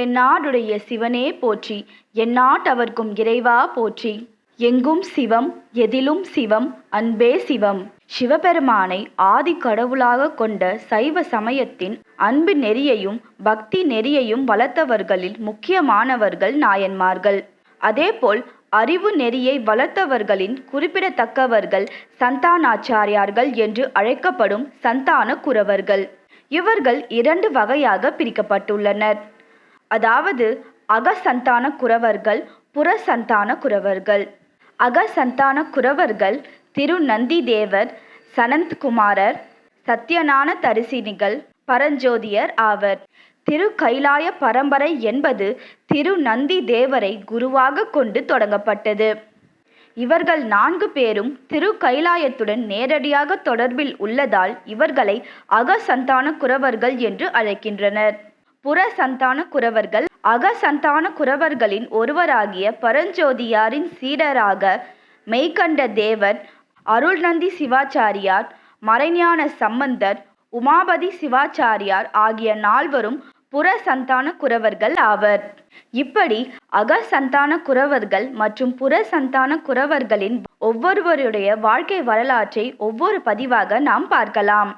தென்னாடுடைய சிவனே போற்றி எந்நாட்டவர்க்கும் இறைவா போற்றி. எங்கும் சிவம் எதிலும் சிவம் அன்பே சிவம். சிவபெருமானை ஆதி கடவுளாக கொண்ட சைவ சமயத்தின் அன்பு நெறியையும் பக்தி நெறியையும் வளர்த்தவர்களில் முக்கியமானவர்கள் நாயன்மார்கள். அதேபோல் அறிவு நெறியை வளர்த்தவர்களின் குறிப்பிடத்தக்கவர்கள் சந்தானாச்சாரியார்கள் என்று அழைக்கப்படும் சந்தான குரவர்கள் இவர்கள் இரண்டு வகையாக பிரிக்கப்பட்டுள்ளனர். அதாவது அகசந்தான குரவர்கள் புறசந்தான குரவர்கள் அகசந்தான குறவர்கள் திரு நந்திதேவர் சனந்த்குமாரர் சத்யநான தரிசினிகள் பரஞ்சோதியர் ஆவர். திரு கைலாய பரம்பரை என்பது திரு நந்தி தேவரை குருவாக கொண்டு தொடங்கப்பட்டது. இவர்கள் நான்கு பேரும் திரு கைலாயத்துடன் நேரடியாக தொடர்பில் உள்ளதால் இவர்களை அகசந்தான குரவர்கள் என்று அழைக்கின்றனர். புறசந்தான குரவர்கள் அகசந்தான குரவர்களின் ஒருவராகிய பரஞ்சோதியாரின் சீடராக மெய்கண்ட தேவர் அருள்நந்தி சிவாச்சாரியார் மறைஞான சம்பந்தர் உமாபதி சிவாச்சாரியார் ஆகிய நால்வரும் புறசந்தான குரவர்கள் ஆவர். இப்படி அகசந்தான குரவர்கள் மற்றும் புறசந்தான குரவர்களின் ஒவ்வொருவருடைய வாழ்க்கை வரலாற்றை ஒவ்வொரு பதிவாக நாம் பார்க்கலாம்.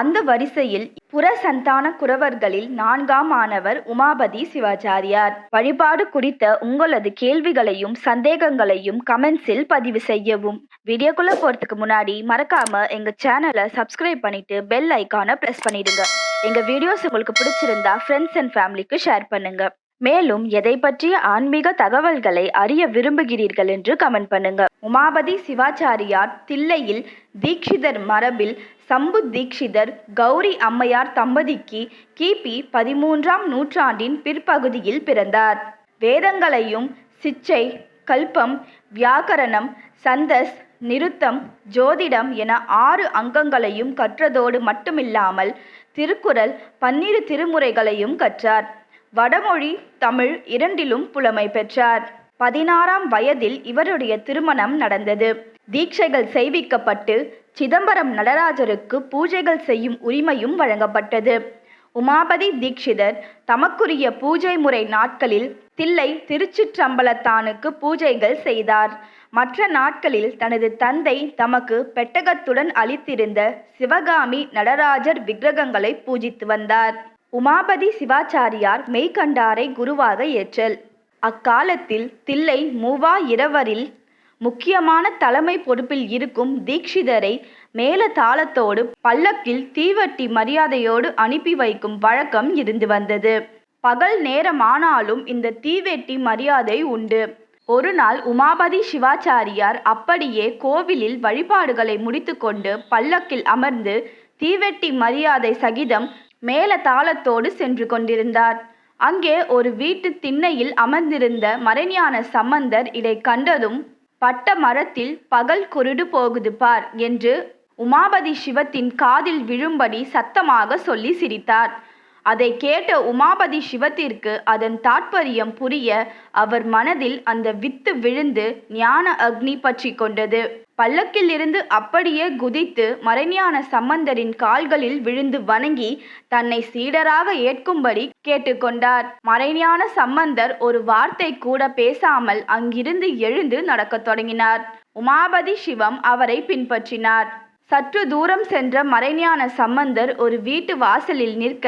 அந்த வரிசையில் புறசந்தான குரவர்களில் நான்காம் ஆனவர் உமாபதி சிவாச்சாரியார். வழிபாடு குறித்த உங்களது கேள்விகளையும் சந்தேகங்களையும் கமெண்ட்ஸில் பதிவு செய்யவும். வீடியோக்குள்ள போறதுக்கு முன்னாடி மறக்காம எங்க சேனலை சப்ஸ்கிரைப் பண்ணிட்டு பெல் ஐக்கானை பிரஸ் பண்ணிடுங்க. எங்க வீடியோஸ் உங்களுக்கு பிடிச்சிருந்தா ஃப்ரெண்ட்ஸ் அண்ட் ஃபேமிலிக்கு ஷேர் பண்ணுங்க. மேலும் எதை பற்றிய ஆன்மீக தகவல்களை அறிய விரும்புகிறீர்கள் என்று கமெண்ட் பண்ணுங்க. உமாபதி சிவாச்சாரியார் தில்லையில் தீக்ஷிதர் மரபில் சம்பு தீக்ஷிதர் கௌரி அம்மையார் தம்பதிக்கு கிபி பதிமூன்றாம் நூற்றாண்டின் பிற்பகுதியில் பிறந்தார். வேதங்களையும் சிச்சை கல்பம் வியாக்கரணம் சந்தஸ் நிருத்தம் ஜோதிடம் என ஆறு அங்கங்களையும் கற்றதோடு மட்டுமில்லாமல் திருக்குறள் பன்னிரு திருமுறைகளையும் கற்றார். வடமொழி தமிழ் இரண்டிலும் புலமை பெற்றார். பதினாறாம் வயதில் இவருடைய திருமணம் நடந்தது. தீட்சைகள் செய்விக்கப்பட்டு சிதம்பரம் நடராஜருக்கு பூஜைகள் செய்யும் உரிமையும் வழங்கப்பட்டது. உமாபதி தீட்சிதர் தமக்குரிய பூஜை முறை நாட்களில் தில்லை திருச்சிற்றம்பலத்தானுக்கு பூஜைகள் செய்தார். மற்ற நாட்களில் தனது தந்தை தமக்கு பெட்டகத்துடன் அளித்திருந்த சிவகாமி நடராஜர் விக்கிரகங்களை பூஜித்து வந்தார். உமாபதி சிவாச்சாரியார் மெய்கண்டாரை குருவாக ஏற்றல். அக்காலத்தில் தில்லை மூவா இரவரில் முக்கியமான தலைமை பொறுப்பில் இருக்கும் தீக்ஷிதரை மேல தாளத்தோடு பல்லக்கில் தீவட்டி மரியாதையோடு அனுப்பி வைக்கும் வழக்கம் இருந்து வந்தது. பகல் நேரமானாலும் இந்த தீவெட்டி மரியாதை உண்டு. ஒரு நாள் உமாபதி சிவாச்சாரியார் அப்படியே கோவிலில் வழிபாடுகளை முடித்துக்கொண்டு பல்லக்கில் அமர்ந்து தீவெட்டி மரியாதை சகிதம் மேல தாளத்தோடு சென்று கொண்டிருந்தார். அங்கே ஒரு வீட்டு திண்ணையில் அமர்ந்திருந்த மறைஞான சம்பந்தர் இதை கண்டதும் பட்ட மரத்தில் பகல் குருடு போகுது பார் என்று உமாபதி சிவத்தின் காதில் விழும்படி சத்தமாக சொல்லி சிரித்தார். அதை கேட்ட உமாபதி சிவத்திற்கு அதன் தாற்பயம் புரிய அவர் மனதில் அந்த வித்து விழுந்து ஞான அக்னி பற்றி கொண்டது. பல்லக்கிலிருந்து அப்படியே குதித்து மறைஞான சம்பந்தரின் கால்களில் விழுந்து வணங்கி தன்னை சீடராக ஏற்கும்படி கேட்டுக்கொண்டார். மறைஞான சம்பந்தர் ஒரு வார்த்தை கூட பேசாமல் அங்கிருந்து எழுந்து நடக்கத் தொடங்கினார். உமாபதி சிவம் அவரை பின்பற்றினார். சற்று தூரம் சென்ற மறைஞான சம்பந்தர் ஒரு வீட்டு வாசலில் நிற்க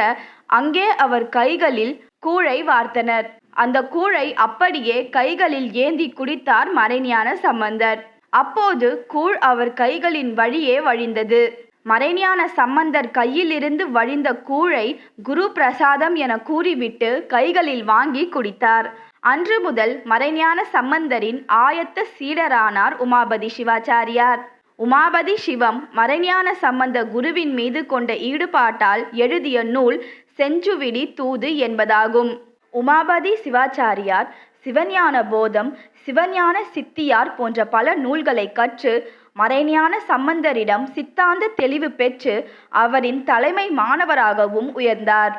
அங்கே அவர் கைகளில் கூழை வார்த்தனர். அந்த கூழை அப்படியே கைகளில் ஏந்தி குடித்தார் மறைஞான சம்பந்தர். அப்போது கூழ் அவர் கைகளின் வழியே வழிந்தது. மறைஞான சம்பந்தர் கையிலிருந்து வழிந்த கூழை குரு பிரசாதம் என கூறிவிட்டு கைகளில் வாங்கி குடித்தார். அன்று முதல் மறைஞான சம்பந்தரின் ஆயத்த சீடரானார் உமாபதி சிவாச்சாரியார். உமாபதி சிவம் மறைஞான சம்பந்த குருவின் மீது கொண்ட ஈடுபாட்டால் எழுதிய நூல் செஞ்சுவிடி தூது என்பதாகும். உமாபதி சிவாச்சாரியார் சிவஞான போதம் சிவஞான சித்தியார் போன்ற பல நூல்களை கற்று மறைஞான சம்பந்தரிடம் சித்தாந்த தெளிவு பெற்று அவரின் தலைமை மாணவராகவும் உயர்ந்தார்.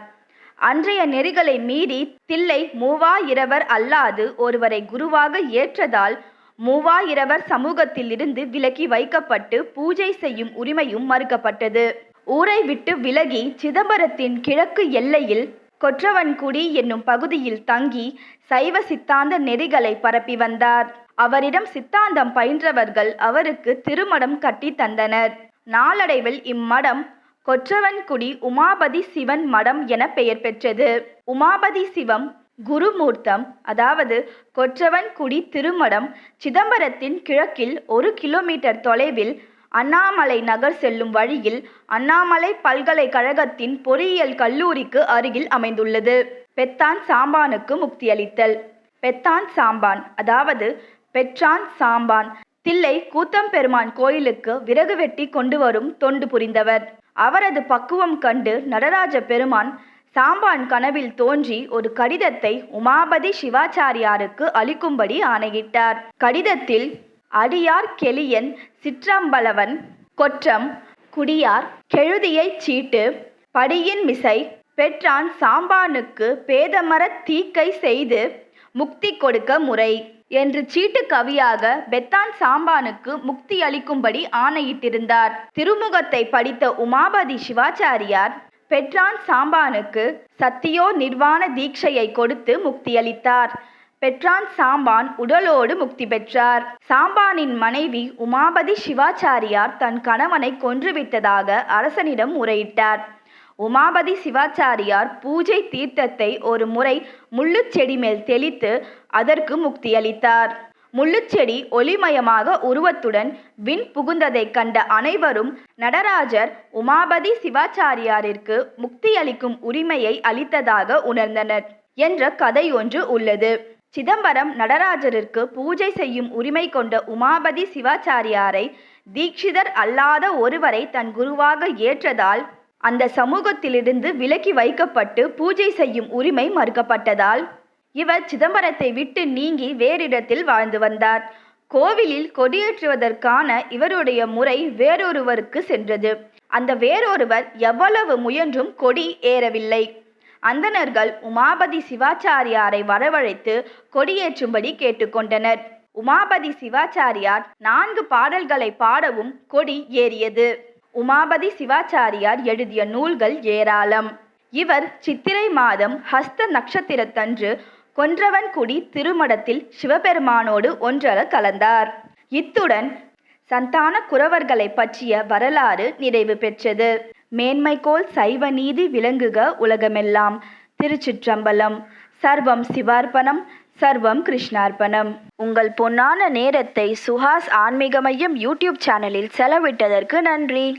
அன்றைய நெறிகளை மீறி தில்லை மூவா இரவர் அல்லாது ஒருவரை குருவாக ஏற்றதால் மூவா இரவர் சமூகத்திலிருந்து விலக்கி வைக்கப்பட்டு பூஜை செய்யும் உரிமையும் மறுக்கப்பட்டது. ஊரை விட்டு விலகி சிதம்பரத்தின் கிழக்கு எல்லையில் கொற்றவன்குடி என்னும் பகுதியில் தங்கி சைவ சித்தாந்த நெறிகளை பரப்பி வந்தார். அவரிடம் சித்தாந்தம் பயின்றவர்கள் அவருக்கு திருமடம் கட்டி தந்தனர். நாளடைவில் இம்மடம் கொற்றவன்குடி உமாபதி சிவன் மடம் என பெயர் பெற்றது. உமாபதி சிவம் குருமூர்த்தம் அதாவது கொற்றவன்குடி திருமடம் சிதம்பரத்தின் கிழக்கில் ஒரு கிலோமீட்டர் தொலைவில் அண்ணாமலை நகர் செல்லும் வழியில் அண்ணாமலை பல்கலைக்கழகத்தின் பொறியியல் கல்லூரிக்கு அருகில் அமைந்துள்ளது. பெத்தான் சாம்பானுக்கு முக்தியளித்தல். பெத்தான் சாம்பான் அதாவது பெற்றான் சாம்பான் தில்லை கூத்தம்பெருமான் கோயிலுக்கு விறகு வெட்டி கொண்டு வரும் தொண்டு புரிந்தவர். அவரது பக்குவம் கண்டு நடராஜ பெருமான் சாம்பான் கனவில் தோன்றி ஒரு கடிதத்தை உமாபதி சிவாச்சாரியாருக்கு அளிக்கும்படி ஆணையிட்டார். கடிதத்தில் அடியார் கெளியன் சிற்றம்பலவன் கொற்றம் குடியார் கெழுதியைச் சீட்டு படியின் மிசை பெற்றான் சாம்பானுக்கு பேதமரத் தீக்கை செய்து முக்தி கொடுக்க முறை என்று சீட்டு கவியாக பெத்தான் சாம்பானுக்கு முக்தி அளிக்கும்படி ஆணையிட்டிருந்தார். திருமுகத்தை படித்த உமாபதி சிவாச்சாரியார் பெற்றான் சாம்பானுக்கு சத்தியோ நிர்வாண தீட்சையை கொடுத்து முக்தியளித்தார் பெற்றான் சாம்பான் உடலோடு முக்தி பெற்றார். சாம்பானின் மனைவி உமாபதி சிவாச்சாரியார் தன் கணவனை கொன்றுவிட்டதாக அரசனிடம் முறையிட்டார். உமாபதி சிவாச்சாரியார் பூஜை தீர்த்தத்தை ஒரு முறை முள்ளுச்செடி மேல் தெளித்து அதற்கு முக்தியளித்தார். முள்ளுச்செடி ஒளிமயமாக உருவத்துடன் விண் புகுந்ததைக் கண்ட அனைவரும் நடராஜர் உமாபதி சிவாச்சாரியாரிற்கு முக்தியளிக்கும் உரிமையை அளித்ததாக உணர்ந்தனர் என்ற கதை ஒன்று உள்ளது. சிதம்பரம் நடராஜருக்கு பூஜை செய்யும் உரிமை கொண்ட உமாபதி சிவாச்சாரியாரை தீட்சிதர் அல்லாத ஒருவரை தன் குருவாக ஏற்றதால் அந்த சமூகத்திலிருந்து விலக்கி வைக்கப்பட்டு பூஜை செய்யும் உரிமை மறுக்கப்பட்டதால் இவர் சிதம்பரத்தை விட்டு நீங்கி வேறிடத்தில் வாழ்ந்து வந்தார். கோவிலில் கொடியேற்றுவதற்கான இவருடைய முறை வேறொருவருக்கு சென்றது. அந்த வேறொருவர் எவ்வளவு முயன்றும் கொடி ஏறவில்லை. அந்தணர்கள் உமாபதி சிவாச்சாரியாரை வரவழைத்து கொடியேற்றும்படி கேட்டுக்கொண்டனர். உமாபதி சிவாச்சாரியார் நான்கு பாடல்களை பாடவும் கொடி ஏறியது. உமாபதி சிவாச்சாரியார் எழுதிய நூல்கள் ஏராளம். இவர் சித்திரை மாதம் ஹஸ்த நட்சத்திரத்தன்று கொன்றவன்குடி திருமடத்தில் சிவபெருமானோடு ஒன்றர கலந்தார். இத்துடன் சந்தான குறவர்களை பற்றிய வரலாறு நிறைவு பெற்றது. மேன்மைகோல் சைவ நீதி விளங்குக உலகமெல்லாம். திருச்சிற்றம்பலம். சர்வம் சிவார்ப்பணம் சர்வம் கிருஷ்ணார்ப்பணம். உங்கள் பொன்னான நேரத்தை சுஹாஸ் ஆன்மீக மையம் யூடியூப் சேனலில் செலவிட்டதற்கு நன்றி.